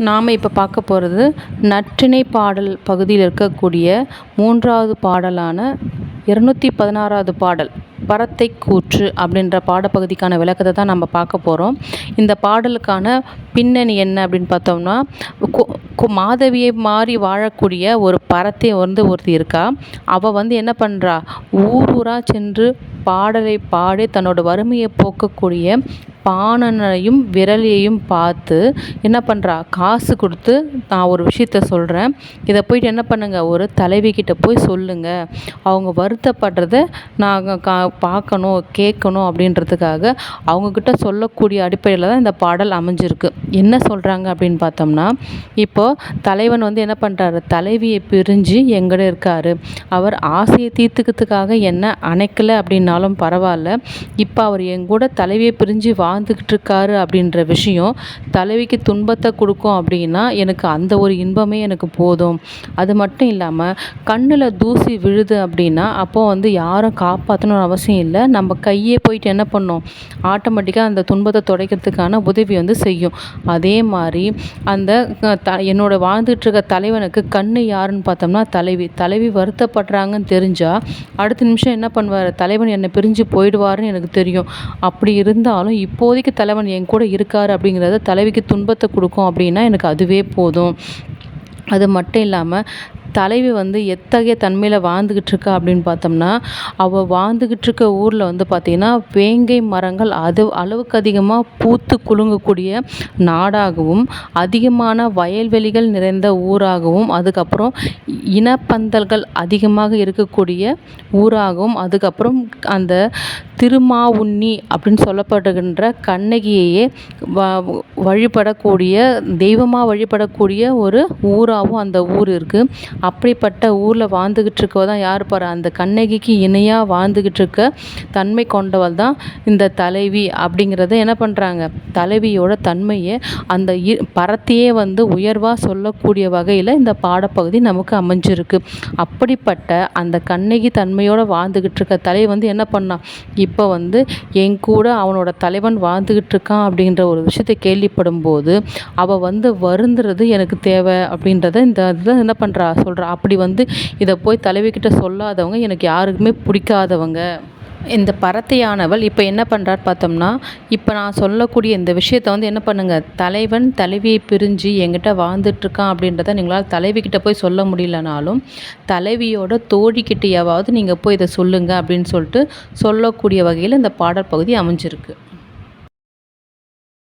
நாம் இப்போ பார்க்க போகிறது நற்றிணை பாடல் பகுதியில் இருக்கக்கூடிய மூன்றாவது பாடலான இருநூற்றி பதினாறாவது பாடல் பரத்தை கூற்று அப்படின்ற பாடப்பகுதிக்கான விளக்கத்தை தான் நம்ம பார்க்க போகிறோம் இந்த பாடலுக்கான பின்னணி என்ன அப்படின்னு பார்த்தோம்னா மாதவியை மாறி வாழக்கூடிய ஒரு பரத்தை வந்து ஒருத்தி இருக்கா. அவள் வந்து என்ன பண்ணுறா ஊர் ஊராக சென்று பாடலை பாடி தன்னோட வறுமையை போக்கக்கூடிய பாணனையும் விரலியையும் பார்த்து என்ன பண்ணுறா காசு கொடுத்து நான் ஒரு விஷயத்த சொல்கிறேன் இதை போயிட்டு என்ன பண்ணுங்கள் ஒரு தலைவி கிட்ட போய் சொல்லுங்கள் அவங்க வருத்தப்படுறத நாங்கள் கா பார்க்கணும் கேட்கணும் அப்படின்றதுக்காக அவங்கக்கிட்ட சொல்லக்கூடிய அடிப்படையில் தான் இந்த பாடல் அமைஞ்சிருக்கு. என்ன சொல்கிறாங்க அப்படின்னு பார்த்தோம்னா இப்போது தலைவன் வந்து என்ன பண்ணுறாரு தலைவியை பிரிஞ்சு எங்கட இருக்கார்? அவர் ஆசையை தீர்த்துக்கிறதுக்காக என்ன அணைக்கலை அப்படின்னாலும் பரவாயில்ல. இப்போ அவர் எங்கூட தலைவியை பிரிஞ்சு வா வாழ்ந்துக்கிட்டு இருக்காரு அப்படின்ற விஷயம் தலைவிக்கு துன்பத்தை கொடுக்கும் அப்படின்னா எனக்கு அந்த ஒரு இன்பமே எனக்கு போதும். அது மட்டும் இல்லாமல் கண்ணில் தூசி விழுது அப்படின்னா அப்போது வந்து யாரும் காப்பாற்றணும்னு அவசியம் இல்லை. நம்ம கையே போயிட்டு என்ன பண்ணோம்? ஆட்டோமேட்டிக்காக அந்த துன்பத்தை துடைக்கிறதுக்கான உதவி வந்து செய்யும். அதே மாதிரி அந்த த என்னோட வாழ்ந்துட்டு இருக்க தலைவனுக்கு கண் யாருன்னு பார்த்தோம்னா தலைவி. தலைவி வருத்தப்படுறாங்கன்னு தெரிஞ்சால் அடுத்த நிமிஷம் என்ன பண்ணுவார்? தலைவன் என்னை பிரிஞ்சு போயிடுவாருன்னு எனக்கு தெரியும். அப்படி இருந்தாலும் இப்போ இப்போதைக்கு தலைவன் என் கூட இருக்கார் அப்படிங்கிறத தலைவிக்கு துன்பத்தை கொடுக்கும் அப்படின்னா எனக்கு அதுவே போதும். அது மட்டும் இல்லாமல் தலைவி வந்து எத்தகைய தன்மையில் வாழ்ந்துக்கிட்டு இருக்கா அப்படின்னு பார்த்தோம்னா அவள் வாழ்ந்துக்கிட்டு இருக்க ஊரில் வந்து பார்த்திங்கன்னா வேங்கை மரங்கள் அது அளவுக்கு அதிகமாக பூத்து குலுங்கக்கூடிய நாடாகவும் அதிகமான வயல்வெளிகள் நிறைந்த ஊராகவும் அதுக்கப்புறம் இனப்பந்தல்கள் அதிகமாக இருக்கக்கூடிய ஊராகவும் அதுக்கப்புறம் அந்த திருமாவுண்ணி அப்படின்னு சொல்லப்படுகின்ற கண்ணகியையே வ வழிபடக்கூடிய தெய்வமாக வழிபடக்கூடிய ஒரு ஊராகவும் அந்த ஊர் இருக்குது அப்படிப்பட்ட ஊரில் வாழ்ந்துக்கிட்டு இருக்கவ தான் யார் பாரு அந்த கண்ணகிக்கு இணையாக வாழ்ந்துக்கிட்டு இருக்க தன்மை கொண்டவள் தான் இந்த தலைவி அப்படிங்கிறத என்ன பண்ணுறாங்க தலைவியோட தன்மையை அந்த இ பரத்தையே வந்து உயர்வாக சொல்லக்கூடிய வகையில் இந்த பாடப்பகுதி நமக்கு அமைஞ்சிருக்கு. அப்படிப்பட்ட அந்த கண்ணகி தன்மையோடு வாழ்ந்துக்கிட்டு இருக்க தலைவி வந்து என்ன பண்ணான் இப்போ வந்து என் கூட அவனோட தலைவன் வாழ்ந்துக்கிட்டு இருக்கான் அப்படின்ற ஒரு ஒரு விஷயத்தை கேள்விப்படும் போது அவள் வந்து வருந்துறது எனக்கு தேவை அப்படின்றத இந்த இதில் என்ன பண்ணுறா சொல்கிறா அப்படி வந்து இதை போய் தலைவிக்கிட்ட சொல்லாதவங்க எனக்கு யாருக்குமே பிடிக்காதவங்க. இந்த பரத்தையானவள் இப்போ என்ன பண்ணுறார் பார்த்தோம்னா இப்போ நான் சொல்லக்கூடிய இந்த விஷயத்த வந்து என்ன பண்ணுங்கள் தலைவன் தலைவியை பிரிஞ்சு எங்கிட்ட வாழ்ந்துட்டுருக்கான் அப்படின்றத நீங்களால் தலைவிக்கிட்ட போய் சொல்ல முடியலனாலும் தலைவியோட தோழிக்கிட்டையாவது நீங்கள் போய் இதை சொல்லுங்கள் அப்படின்னு சொல்லிட்டு சொல்லக்கூடிய வகையில் இந்த பாடல் பகுதி அமைஞ்சிருக்கு.